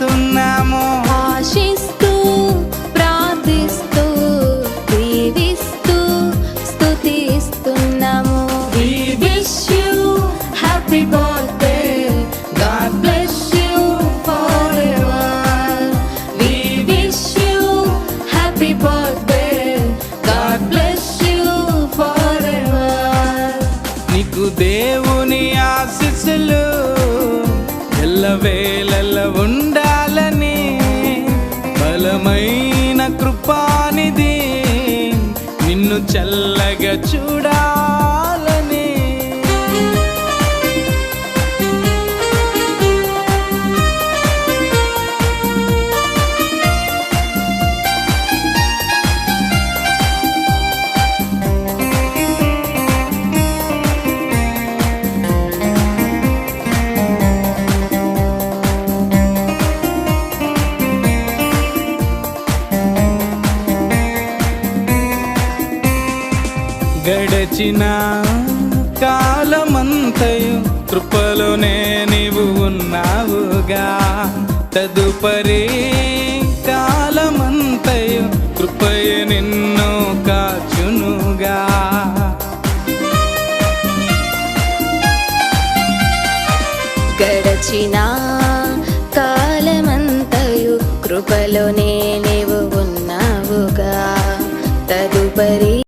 ప్రార్థిస్తున్నాము ఆశిస్తూ ప్రార్థిస్తూ దీవిస్తూ స్తున్నాము happy birthday God bless you for wish you happy birthday God bless you for నీకు దేవుని ఆశిస్సులు ఎల్ల వేలల్ల ఉన్న చల్లగా చూడా. గడచిన కాలమంతయు కృపలోనే నీవు ఉన్నావుగా. తదుపరి కాలమంతయు కృపయ నిన్ను కాచునుగా. గడచినా